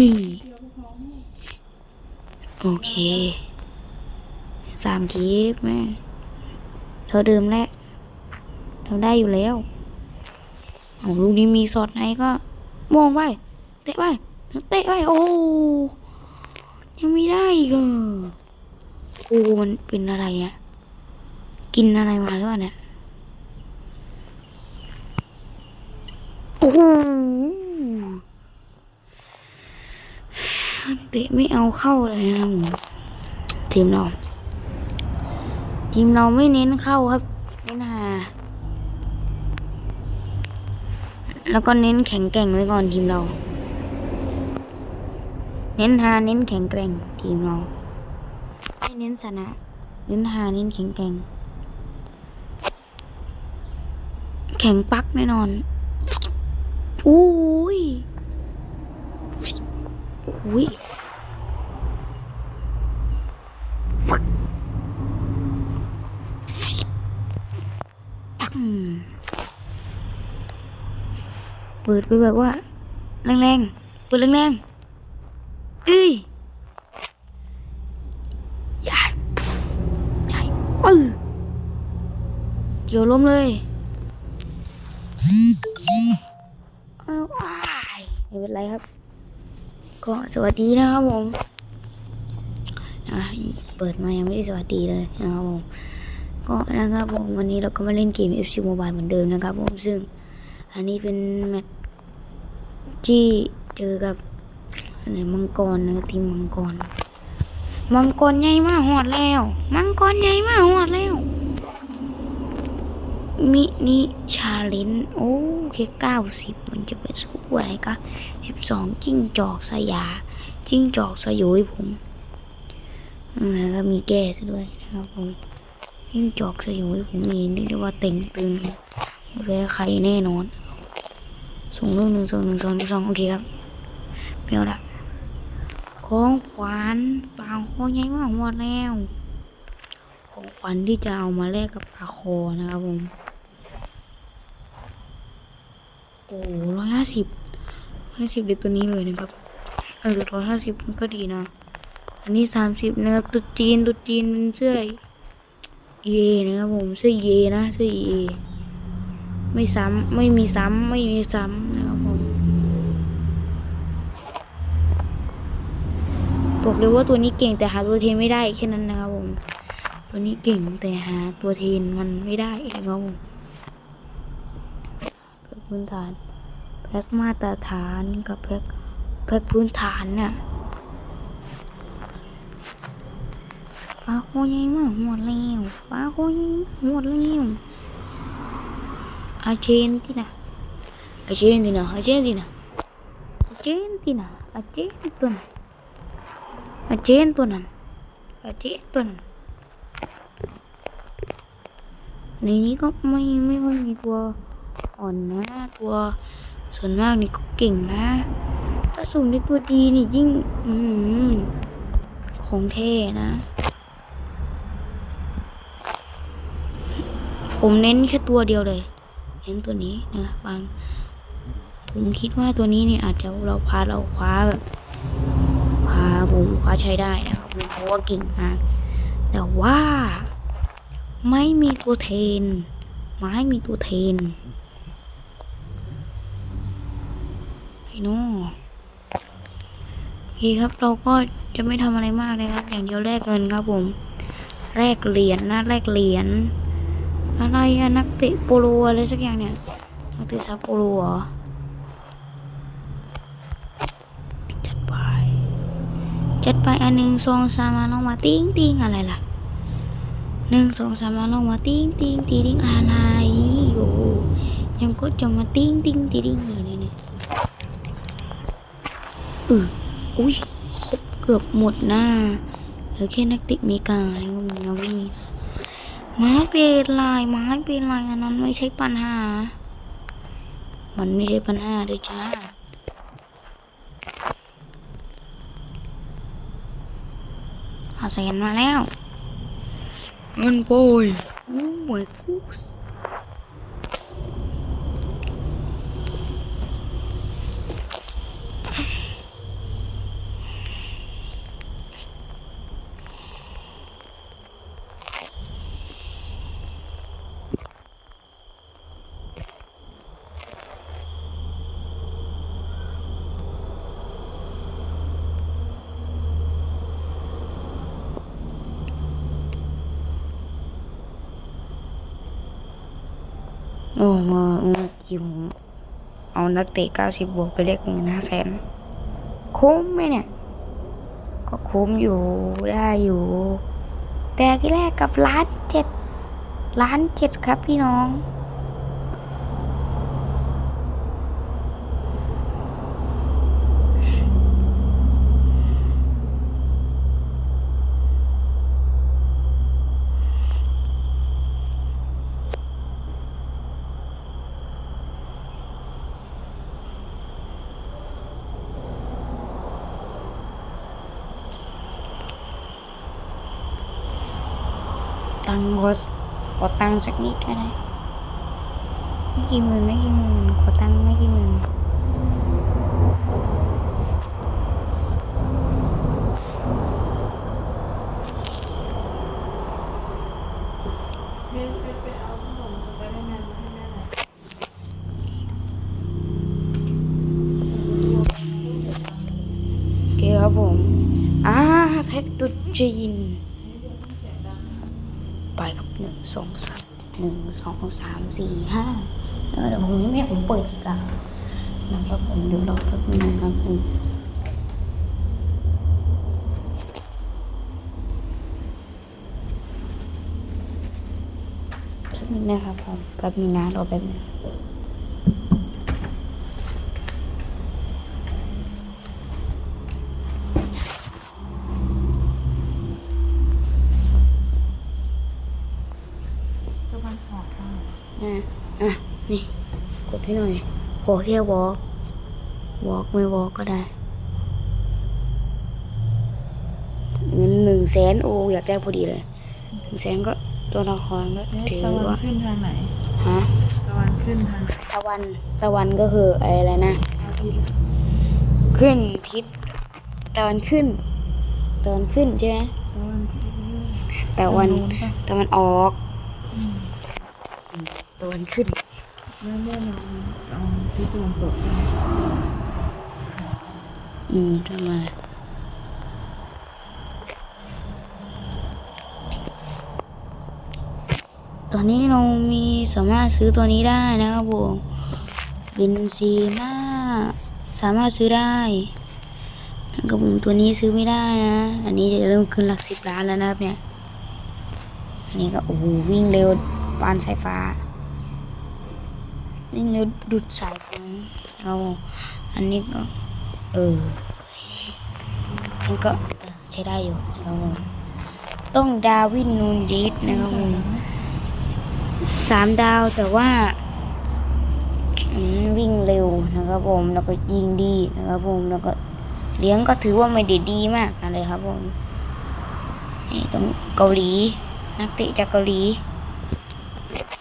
นี่ โอเค สามคลิปแม่เท่าเดิมแหละทำได้อยู่แล้วเอาลูกนี้มีสอดไหนก็มองไป เตะไป เตะไป โอ้ ยังไม่ได้อีกเหรอโอ้มันเป็นอะไรเนี่ย กินอะไรมาหรือเปล่าเนี่ย โอ้โหเตะ ไม่เอาเข้าเลยนะครับทีมเรา ทีมเราไม่เน้นเข้าครับ เน้นหา แล้วก็เน้นแข็งแกร่งไว้ก่อนทีมเรา เน้นหาเน้นแข็งแกร่งทีมเราไม่เน้นชนะ เน้นหาเน้นแข็งแกร่ง แข็งปักแน่นอนอุ้ยอุ้ยอืมเปิดไปแบบว่าแรงๆเปิดแรงๆเอ้ยใหญ่ใหญ่ปื้อเกี่ยวล้มเลยอ้าอ้ายไม่เป็นไรครับ ก็สวัสดีนะครับผมอะเปิดมายังไม่ได้สวัสดีเลยนะครับผมก็นะครับผมวันนี้เราก็มาเล่นเกม FC Mobile เหมือนเดิมนะครับผมซึ่งอันนี้เป็นแมตช์ ที่เจอกับอะไรมังกรนะทีมมังกร มังกรใหญ่มากหอดแล้ว มังกรใหญ่มากหอดแล้วมินิชาเลนโอ้แค่เก้าสิบมันจะเป็นสู้อะไรก็สิบสองจิ้งจอกสยา จิ้งจอกสยุยผมแล้วก็มีแก้ซะด้วยนะครับผมจิ้งจอกสยุยผมมีเรียกได้ว่าเต็งตึงไม่แพ้ใครแน่นอน ส่งเรื่งหนึ่งสองหนึ่งสองหนึ่สองโอเคครับเปียวละของขวัญปางคอใหญ่มากหมดแล้วของขวัญที่จะเอามาแลกกับปลาคอนะครับผมโอ้ร้อยห้าสิบห้าสิบเด็กตัวนี้เลยนะครับเออร้อยห้าสิบมันก็ดีนะ อันนี้สามสิบนะครับตุ๊จีนตุ๊จีนเป็นเสื้อเยนะครับผมเสื้อเยนะเสื้อเย ไม่ซ้ำไม่มีซ้ำไม่มีซ้ำนะครับผมบอกเลยว่าตัวนี้เก่งแต่หาตัวเทนไม่ได้แค่นั้นนะครับผมตัวนี้เก่งแต่หาตัวเทนมันไม่ได้นะครับผมแพ็คพื้นฐานแพ็คมาตรฐานกับแพ็คแพ็คพื้นฐานเนี่ยฟ้าโคใหญ่มากหมดแล้วฟ้าโคใหญ่มากหมดแล้ว อาเจนตินาอาเจนตินาอาเจนตินาอาเจนตินาอาเจนตัวนั้นอาเจนตัวนั้นอาเจนตัวในนี้ก็ไม่ไม่ค่อยมีตัวอ่อนนะ ตัวส่วนมากนี่ก็เก่งนะ ถ้าสุ่มในตัวดีนี่ยิ่ง อืมของเท่นะ ผมเน้นแค่ตัวเดียวเลย เน้นตัวนี้นะบางผมคิดว่าตัวนี้เนี่ยอาจจะเราพาเราคว้าแบบพาผมคว้าใช้ได้นะครับเพราะว่าเก่งมากแต่ว่าไม่มีตัวเทนไม้มีตัวเทนไอ้โน่โอเคครับเราก็จะไม่ทำอะไรมากเลยครับ อย่างเดียวแลกเงินครับผมแลกเหรียญนะแลกเหรียญ อะไรอะนักเตะโปโลอะไรสักอย่างเนี่ยนักเตะซัปโปโลเหรอจัดไปจัดไปอันหนึ่งสองสามมาลงมาติ้งติ้งอะไรล่ะหนึ่งสองสามมาลงมาติ้งติ้งติ้งติ้งอะไรโอ้ยังก็จะมาติ้งติ้งติ้งติ้งนี่นี่เอออุ้ยครบเกือบหมดหน้าเหลือแค่นักเติเมกาแล้วเราไม่มี ไม้เป็นลายไม้เป็นลายอันนั้นไม่ใช่ปัญหา มันไม่ใช่ปัญหาเลยจ้าอาแสนมาแล้ว เงินโปยโอ้ยกูส โอ้เมื่อเมื่อกี้ ผมเอานักเตะเก้าสิบบวกไปเลขหนึ่งนห้าแสนคุ้มไหมเนี่ย ก็คุ้มอยู่ได้อยู่ แต่ที่แรกกับล้านเจ็ดล้านเจ็ดครับพี่น้อง ตังค์ขอขอตั งค์สักนิดก็ได้ ไม่กี่หมื่นไม่กี่หมื่นขอตังค์ไม่กี่หมื่นโอเคครับผม อ่า แพ็กตุจีนไปกับหนึ่งสองสาม หนึ่งสองสามสี่ห้าเดี๋ยวผมไม่ผมเปิดอีกอะนะครับผมเดี๋ยวรอแป๊บนึงครับผมแป๊บนึงนะครับผมแป๊บนึงนะรอแป๊บนึงอะอะนี่กด ให้หน่อย ขอแค่วอล์กวอล์กไม่วอล์กก็ได้เงินหนึ่งแสนโอ้อยากได้พอดีเลยหนึ่งแสนก็ตัวละครก็ถือตะวันว่าขึ้นทางไหนฮะตะวันขึ้นทางไหนตะวันตะวันก็คืออะไรนะ ขึ้นทิศตะวันขึ้น ตะวันขึ้นใช่ไหมตะวันขึ้นตะวันทางโปะตะวันออกตะวันขึ้น ไม่แน่นอนเอาที่ตะวันตกอืมทำไมตอนนี้เรามีสามารถซื้อตัวนี้ได้นะครับผมเบนซีมาสามารถซื้อได้นะครับผมตัวนี้ซื้อไม่ได้นะ อันนี้จะเริ่มขึ้นหลักสิบล้านแล้วนะครับเนี่ย อันนี้ก็โอ้โหวิ่งเร็วปานสายฟ้า วิ่เร็วดุดสายฟ้านะครับผมอันนี้ก็ เออมันก็ใช้ได้อยู่นะครับผมต้องดาวินนูนยีดนะครับผมสามดาวแต่ว่าวิ่งเร็วนะครับผมแล้วก็ยิงดีนะครับผมแล้วก็เลี้ยงก็ถือว่าไม่ได้ดีมากอะไรครับผมนี่ต้องเกาหลี นักเตะจากเกาหลี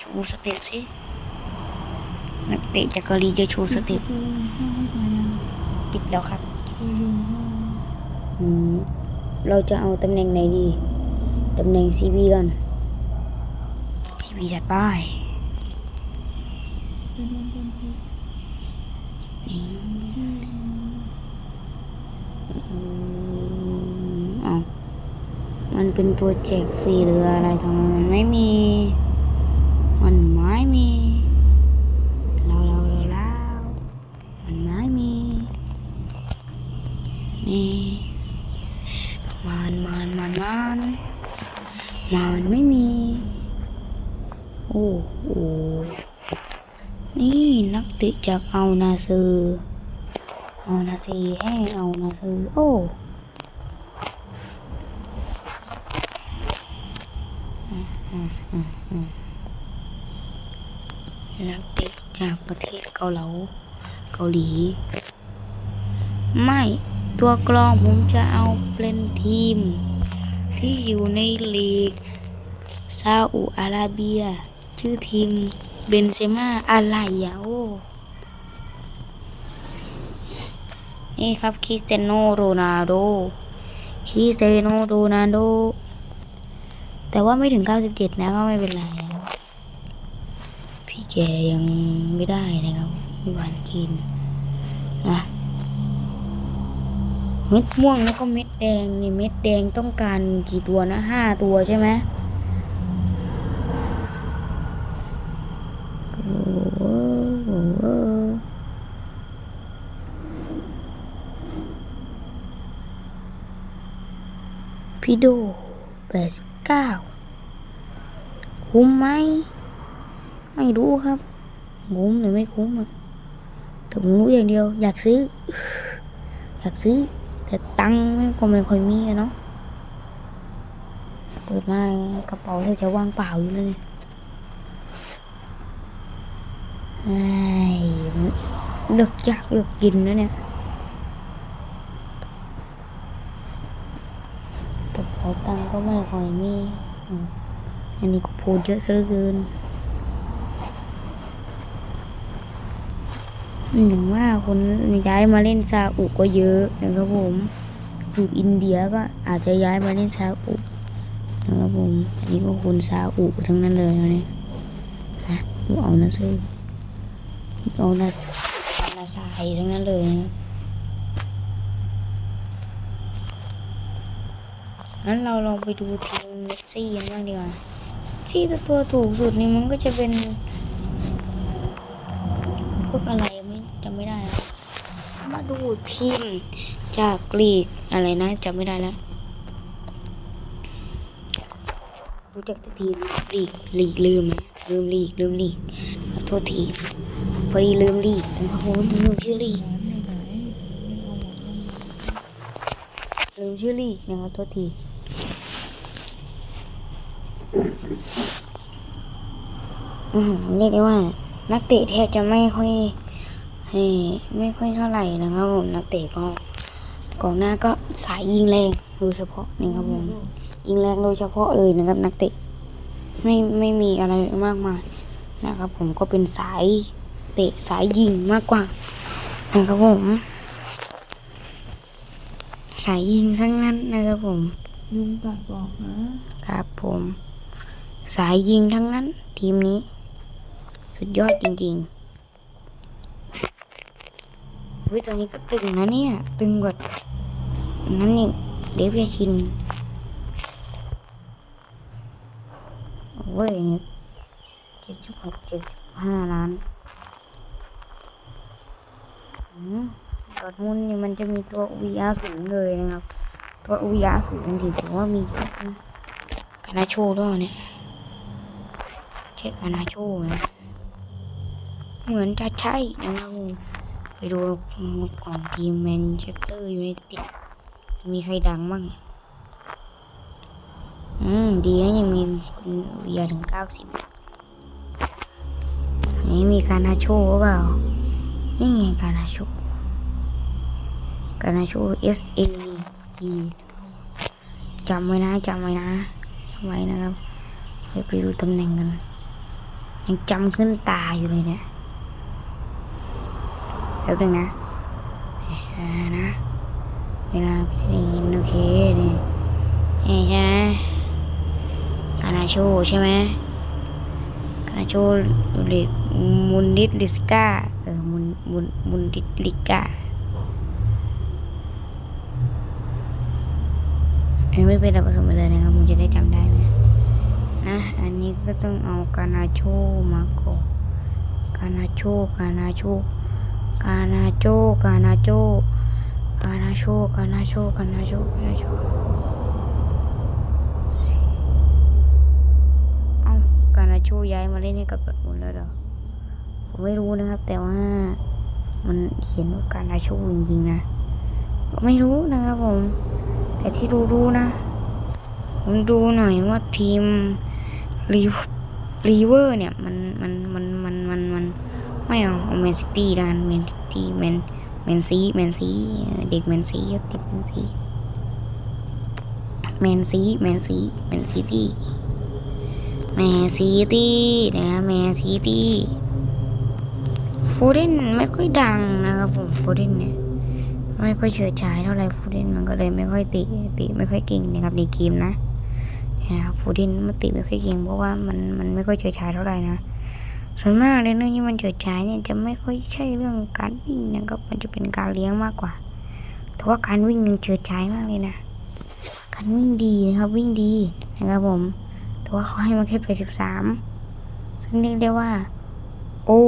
ชูสเต็ปสิ นักเตะจากเกาหลีจะชูสเต็ปติดแล้วครับเราจะเอาตำแหน่งไหนดี ตำแหน่ง CB ก่อน CB จัดป้ายมเอามันเป็นตัวแจกฟรีหรืออะไรทำไมมันไม่มี มันไม่มีเราเราเราเรามันไม่มี นี่มันมันมันมันมันไม่มี โอ้โหนี่นักเตะจากเอานาซือเอานาซีให้เอานาซือโอ้นักเตะจากประเทศเกาหลีเกาหลี ไม่ ตัวกรองผมจะเอาเป็นทีม ที่อยู่ในลีกซาอุอาระเบีย ชื่อทีมเบนเซม่าอะไรอะโอ้นี่ครับคริสเตโนโรนัลโดคริสเตโนโรนัลโด แต่ว่าไม่ถึง 97 นะก็ไม่เป็นไรนะครับ พี่แกยังไม่ได้นะครับ ไม่หวานกิน เม็ดม่วงแล้วก็เม็ดแดงนี่เม็ดแดงต้องการกี่ตัวนะห้าตัวใช่ไหมพี่โดแปดสิบเก้าคุ้มไหม ไม่รู้ครับคุ้มหรือไม่คุ้มอะแต่ผมรู้อย่างเดียว อยากซื้อ อยากซื้อ แต่ตังค์ไม่ก็ไม่ค่อยมีอะเนาะเปิดมากระเป๋าแทบจะว่างเปล่าอยู่เลยเนี่ยไอ้เลือกยากเลือกกินนะเนี่ยกระเป๋าตังค์ก็ไม่ค่อยมี อันนี้ก็พูดเยอะซะเหลือเกิน อืมอย่างว่าคนย้ายมาเล่นซาอุก็เยอะนะครับผมอยู่อินเดียก็อาจจะย้ายมาเล่นซาอุนะครับผม อันนี้ก็คนซาอุทั้งนั้นเลยนะเนี่ยนะดูเอานะซื้อเอานะเอานะสายทั้งนั้นเลยนะงั้นเราลองไปดูทีมเมสซี่กันบ้างดีกว่าที่ตัวถูกสุดนี่มันก็จะเป็น พวกอะไร จำไม่ได้แล้วมาดูทีมจากลีกอะไรนะจำไม่ได้แล้วรู้จักทีมลีกลีกลืมนะลืมลีกลืมลีกขอโทษทีพอดีลืมลีกนะครับผมลืมชื่อลีกไหนลืมชื่อลีกนะครับโทษทีอืมเรียกได้ว่า นักเตะแทบจะไม่ค่อย ให้ไม่ค่อยเท่าไหร่นะครับผมนักเตะก็กองหน้าก็สายยิงแรงโดยเฉพาะนี่ครับผมยิงแรงโดยเฉพาะเลยนะครับนักเตะไม่ไม่มีอะไรมากมายนะครับผมก็เป็นสายเตะสายยิงมากกว่านะครับผม สายยิงทั้งนั้นนะครับผมยุงกัดบอกนะครับผม สายยิงทั้งนั้น ทีมนี้ สุดยอดจริง ๆ เฮ้ยตัวนี้ก็ตึงนะเนี่ย ตึงกว่านั้นนี่เดฟยาชินเว้ยเจ็ดสิบหกเจ็ดสิบห้าล้านอืมดอทมุนนี่มันจะมีตัว VR สูงเลยนะครับ ตัว VR สูงที่ผมว่ามีเยอะนะกานาโชด้วยเนี่ยใช่กานาโชไหมเหมือนจะใช่นะครับ ไปดูก่อนทีมแมนเชสเตอร์ยูไนเต็ดมีใครดังบ้าง อืม ดีนะยังมีคนเวียถึงเก้าสิบนี่มีการนาโชหรือเปล่า นี่ไงการนาโชการนาโช S A E จำไว้นะจำไว้นะจำไว้นะครับไปไปดูตำแหน่งกันยังจำขึ้นตาอยู่เลยเนี่ย ป๊บนึงนะนะเวลาจะได้ยินโอเคนี่นี่ใช่ไหมกานาโชใช่ไหมกานาโชลิมุนดิสลิสกาเออมุนมุนมุนดิสลิกาเอ้ไม่เป็นอะไรผสมไปเลยนะครับผมจะได้จำได้ไหมนะอันนี้ก็ต้องเอากานาโชมาก่อนกานาโชกานาโช กานาโชกานาโชกานาโชกานาโชกานาโชกานาโชเอาการาโชย้ายมาเล่นให้กับดอร์ทมุนแล้วเหรอผมไม่รู้นะครับ แต่ว่ามันเขียนว่าการาโชจริงๆนะไม่รู้นะครับผม แต่ที่รู้รู้นะ ผมดูหน่อยว่าทีมรีรีเวอร์เนี่ย มันมันมันมันมันมัน ไม่เอาเอาแมนซิตี้ดันแมนซิตี้แมนแมนซีแมนซีเด็กแมนซีครับติดแมนซีแมนซีแมนซีแมนซิตี้แมนซีตี้นะแมนซีตี้ฟูเดนไม่ค่อยดังนะครับผมฟูเดนเนี่ยไม่ค่อยเฉิดฉายเท่าไหร่ฟูเดนมันก็เลยไม่ค่อยติติไม่ค่อยเก่งนะครับในเกมนะนะครับฟูเดนมันติไม่ค่อยเก่งเพราะว่ามันมันไม่ค่อยเฉิดฉายเท่าไหร่นะ ส่วนมากในเรื่องที่มันเฉิดฉายเนี่ยจะไม่ค่อยใช่เรื่องการวิ่งนะครับ มันจะเป็นการเลี้ยงมากกว่า แต่ว่าการวิ่งยังเฉิดฉายมากเลยนะ การวิ่งดีนะครับวิ่งดีนะครับผม แต่ว่าเขาให้มาแค่แปสิบสามซึ่งเรียกได้ว่า โอ้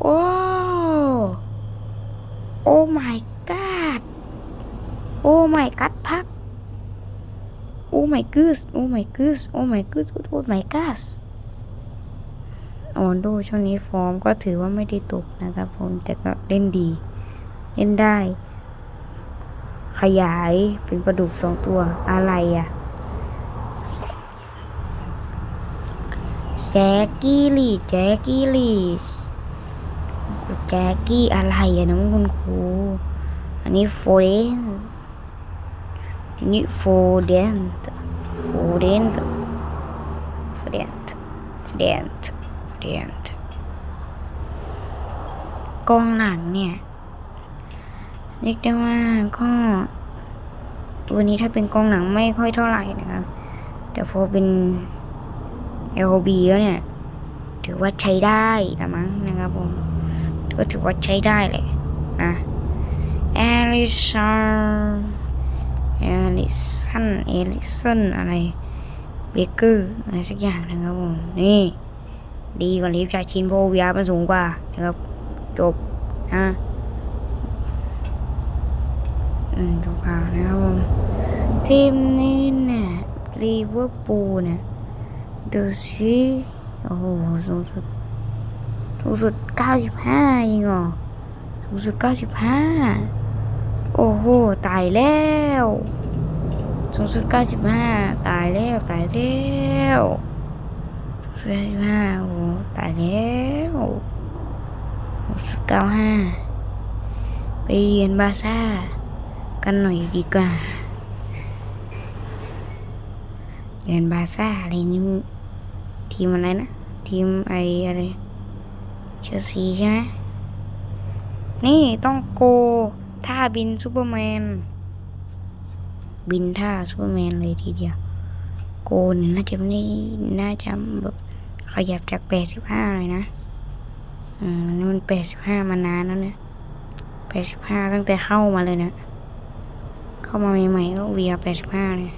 โอ้โอ้ my god โอ้ my god พัก my goodness โอ้ my goodness โอ้ my good โอ้ my gosh ออนโดช่วงนี้ฟอร์มก็ถือว่าไม่ได้ตกนะครับผมแต่ก็เล่นดี เล่นได้ ขยายเป็นประดุกสองตัวอะไรอะแจ็กกี้ลีแจ็กกี้ลีแจ็กกี้อะไรอะน้องคุณครูอันนี้โฟเดนอันนี้โฟเดนโฟเดนโฟเดนโฟเดน โฟเดนกองหลังเนี่ยเรียกได้ว่าก็ตัวนี้ถ้าเป็นกองหนังไม่ค่อยเท่าไหร่นะครับ แต่พอเป็น LB แล้วเนี่ย ถือว่าใช้ได้ละมั้งนะครับผมก็ถือว่าใช้ได้แหละนะแอลิสันแอลิสันเอลิสันอะไรเบเกอร์อะไรสักอย่างนะครับผม นี่ ดีกว่าลิฟต์จาชินโพวิอามันสูงกว่านะครับ จบนะอืมจบข่าวนะครับผมทีมนี้เนี่ยลิเวอร์พูลเนี่ยดูสิโอ้โหสูงสุดสูงสุด 95ยิงเหรอสูงสุด 95 โอ้โห ตายแล้วสูงสุด 95 ตายแล้ว ตายแล้ว สูงสุด95โอ้ตายแล้วสูงสุด95ไปเรียนบาซ่า กันหน่อยดีกว่าเรียนบาซ่าอะไรนี่ทีมอะไรนะ ทีมไออะไรเชลซีใช่ไหมนี่ต้องโกท่าบินซูเปอร์แมน บินท่าซูเปอร์แมนเลยทีเดียว โกนี่น่าจะไม่น่าจะแบบ ขยับจากแปดสิบห้าเลยนะ อืมนี่มันแปดสิบห้ามานานแล้วเนี่ยแปดสิบห้าตั้งแต่เข้ามาเลยนะ เข้ามาใหม่ๆก็เวียแปดสิบห้าเลย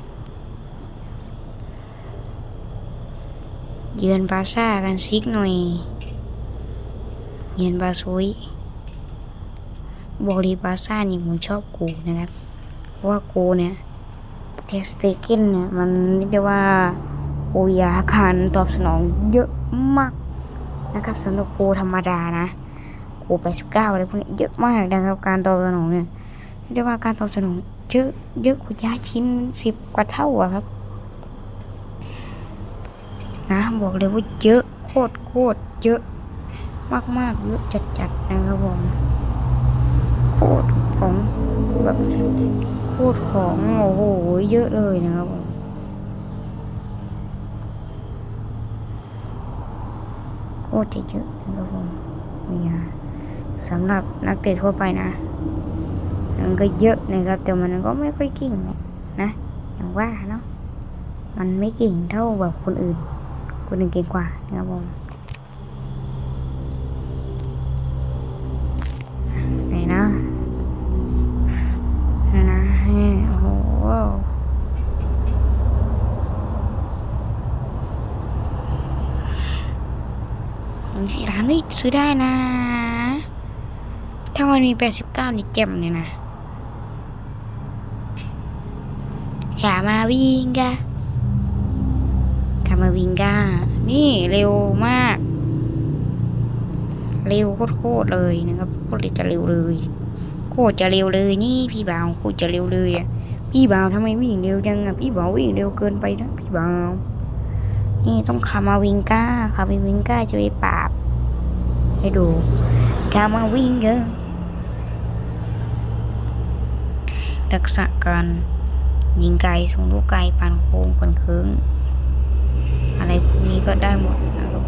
เยือนบาซ่ากันซิกหน่อย เยือนบาซุยบอกลีบาซ่านี่ผมชอบกูนะครับ เพราะว่ากูเนี่ยเทสเตกินเนี่ย มันเรียกว่า โอยาคันตอบสนองเยอะมากนะครับสำหรับกูธรรมดานะกูแปดสิบเก้าอะไรพวกนี้เยอะมากนะครับการตอบสนองเนี่ยเรียกว่าการตอบสนองเยอะเยอะกว่ายาชิ้นสิบกว่าเท่าอะครับนะบอกเลยว่าเยอะโคตรโคตรเยอะมากมากๆเยอะจัดจัดๆนะครับผมโคตรของแบบโคตรของโอ้โหเยอะเลยนะครับผม โคตรจะเยอะนะครับผมเนี่ยสำหรับนักเตะทั่วไปนะ มันก็เยอะนะครับ แต่มันก็ไม่ค่อยกิ่งนะนะอย่างว่าเนาะมันไม่กิ่งเท่าแบบคนอื่น คนหนึ่งเก่งกว่านะครับผม ซื้อได้นะ ถ้ามันมีแปดสิบเก้านี่เจ็มเลยนะ ขามาวิ่งกะคามาวิงกานี่เร็วมาก เร็วโคตรเลยนะครับโคตรจะเร็วเลยโคตรจะเร็วเลยนี่พี่บ่าวโคตรจะเร็วเลยอะพี่บ่าวทำไมวิ่งเร็วจังอะพี่บ่าววิ่งเร็วเกินไปนะพี่บ่าวนี่ต้องคามาวิงกาคามาวิงกาจะไปปรา ให้ดูคามาวิงการักษาการยิงไกลส่งลูกไกลปานโค้งปานเคืองอะไรพวกนี้ก็ได้หมดนะครับ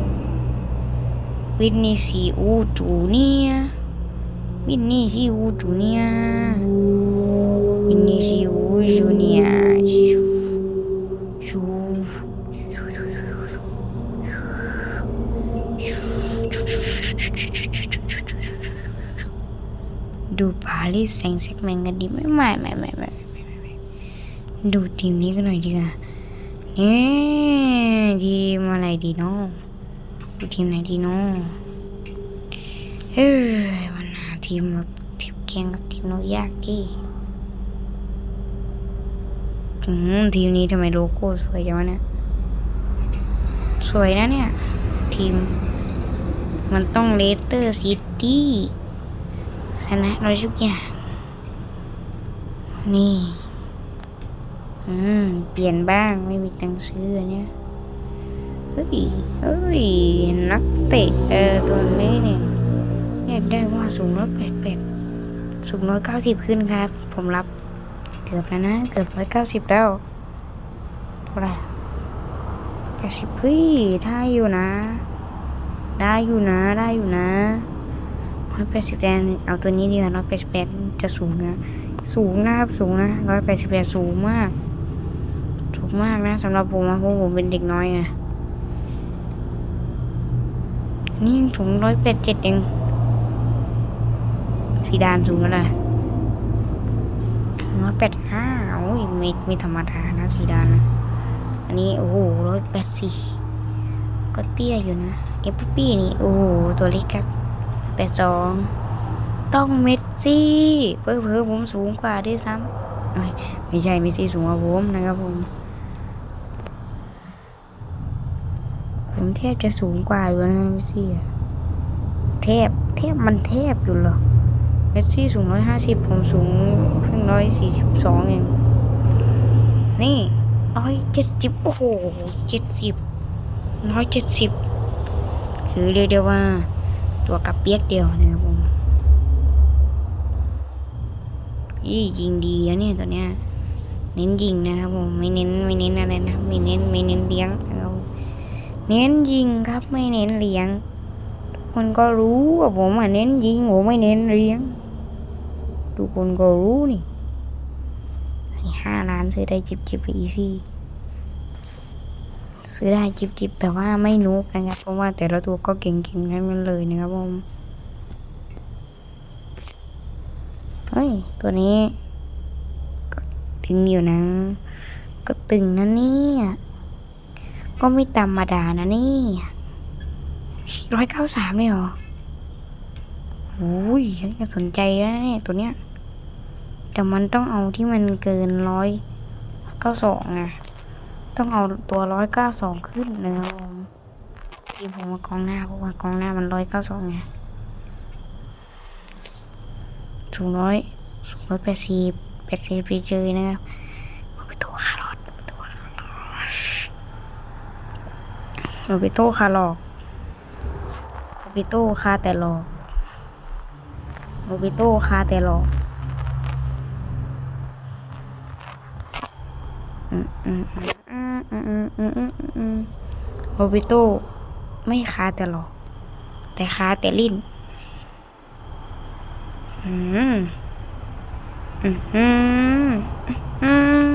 วินนี่ซีอูจูเนียวินนี่ซีอูจูเนียวินนี่ซีอูจูเนีย ปารีสแซงแซกแมงกันดีไม่ไม่ไม่ไม่ไม่ไม่ไม่ดูทีมนี้กันหน่อยดีกว่าเอ๊ะทีมอะไรดีเนาะดูทีมไหนดีเนาะเฮ้ยมันหาทีมแบบทีมแข่งกับทีมเรายากดิอืมทีมนี้ทำไมโลโก้สวยจังวะเนี่ยสวยนะเนี่ย ทีม มันต้องเลสเตอร์ซิตี้ ชนะเราทุกอย่างนี่ อืม เปลี่ยนบ้างไม่มีตังค์ซื้อนเนี่ย เฮ้ย เฮ้ย นักเตะเออตัวนี้เนี่ยเนี่ยได้ว่าสูงร้อยแปดแปดสูงร้อยเก้าสิบขึ้นครับ ผมรับ เกือบแล้วนะ เกือบร้อยเก้าสิบแล้วเท่าไหร่แปดสิบเฮ้ยได้อยู่นะ ได้อยู่นะ ได้อยู่นะ ร้อยแปดสิบแดนเอาตัวนี้ดีกว่าร้อยแปดสิบแปดจะสูงนะ สูงนะครับสูงนะร้อยแปดสิบแปดสูงมาก สูงมากนะสำหรับผมอะเพราะผมเป็นเด็กน้อยไงนี่สูงร้อยแปดเจ็ดเองสีดานสูงแล้วนะร้อยแปดห้าโอ้ยไม่ไม่ธรรมดานะสีดานนะอันนี้โอ้โหร้อยแปดสี่ก็เตี้ยอยู่นะเอฟปี้นี่โอ้โหตัวเล็กครับ ปดสองต้องเมสซี่เพิ่มเพิ่มผมสูงกว่าด้วยซ้ำไม่ใช่เมสซี่สูงกว่าผมนะครับผม ผมแทบจะสูงกว่าอยู่นะเมสซี่แทบแทบมันแทบอยู่หรอเมสซี่สูงร้อยห้าสิบผมสูงเพิ่งร้อยสี่สิบสองเองนี่ร้อยเจ็ดสิบโอ้โหเจ็ดสิบร้อยเจ็ดสิบคือเรียกได้ว่า ตัวกับเปียกเดียวนะครับผมยี่ยิงดีแล้วเนี่ยตัวเนี้ยเน้นยิงนะครับผมไม่เน้นไม่เน้นอะไรนะไม่เน้นไม่เน้นเลี้ยงนะครับเน้นยิงครับไม่เน้นเลี้ยงทุกคนก็รู้ว่าผมอะเน้นยิงผมไม่เน้นเลี้ยงทุกคนก็รู้นี่นี่ห้าล้านซื้อได้จิบจิบอีซี่ ซื้อได้จิบจิบแบบว่าไม่นุกนะครับ เพราะว่าแต่ละตัวก็เก่งๆทั้งนั้นเลยนะครับผมเฮ้ยตัวนี้ก็ตึงอยู่นะ ก็ตึงนะเนี่ยก็ไม่ธรรมดานะนี่ร้อยเก้าสามเลยเหรอโอ้ยฉันจะสนใจแล้วเนี่ยตัวเนี้ย แต่มันต้องเอาที่มันเกินร้อยเก้าสองไง ต้องเอาตัวร้อยเก้าสองขึ้นนะครับผมที่ผมมากองหน้าเพราะว่ากองหน้ามันร้อยเก้าสองไงสูงร้อยสูงร้อยแปดสิบแปดสิบไปเจอนะครับเอาไปตัวคาร์ลอตเอาไปตัวคาร์ลโรเบโต้คาหลอกโรเบโต้คาแต่หลอกโรเบโต้คาแต่หลอกอืมอืม อืมอืมอืมอืมโรเบโต้ไม่คาแต่หลอก แต่คาแต่ลิ้น อืม อืมอืมอืม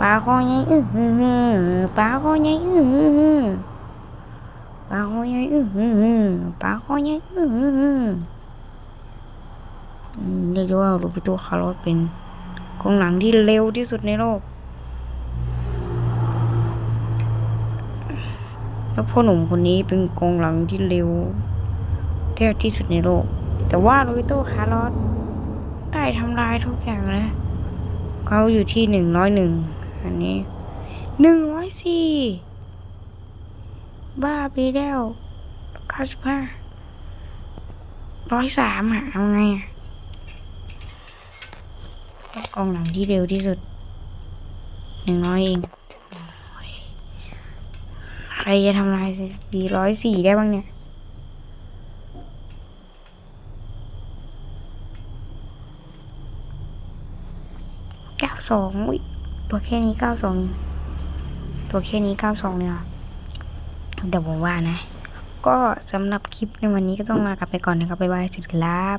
ปลาคอใหญ่อือหือปลาคอใหญ่อือหือปลาคอใหญ่อือหือปลาคอใหญ่อือหือเรียกว่าโรบิโตคาร์ลเป็นกองหลังที่เร็วที่สุดในโลก แล้วพ่อหนุ่มคนนี้เป็นกองหลังที่เร็วแทบที่สุดในโลก แต่ว่าโรบิโตคาร์ลอสได้ทำลายทุกอย่างนะเขาอยู่ที่หนึ่งร้อยหนึ่งอันนี้หนึ่งร้อยสี่บ้าไปแล้วเก้าสิบห้าร้อยสามอะเอาไงอะกองหลังที่เร็วที่สุดหนึ่งร้อยเอง รจะทำลายสถิติร้อยสี่ได้บ้างเนี่ย เก้าสองอุ้ยตัวแค่นี้เก้าสองตัวแค่นี้เก้าสองเนี่ยแต่ผมว่านะ ก็สำหรับคลิปในวันนี้ก็ต้องลากันไปก่อนนะครับบ๊ายบายสวัสดีครับ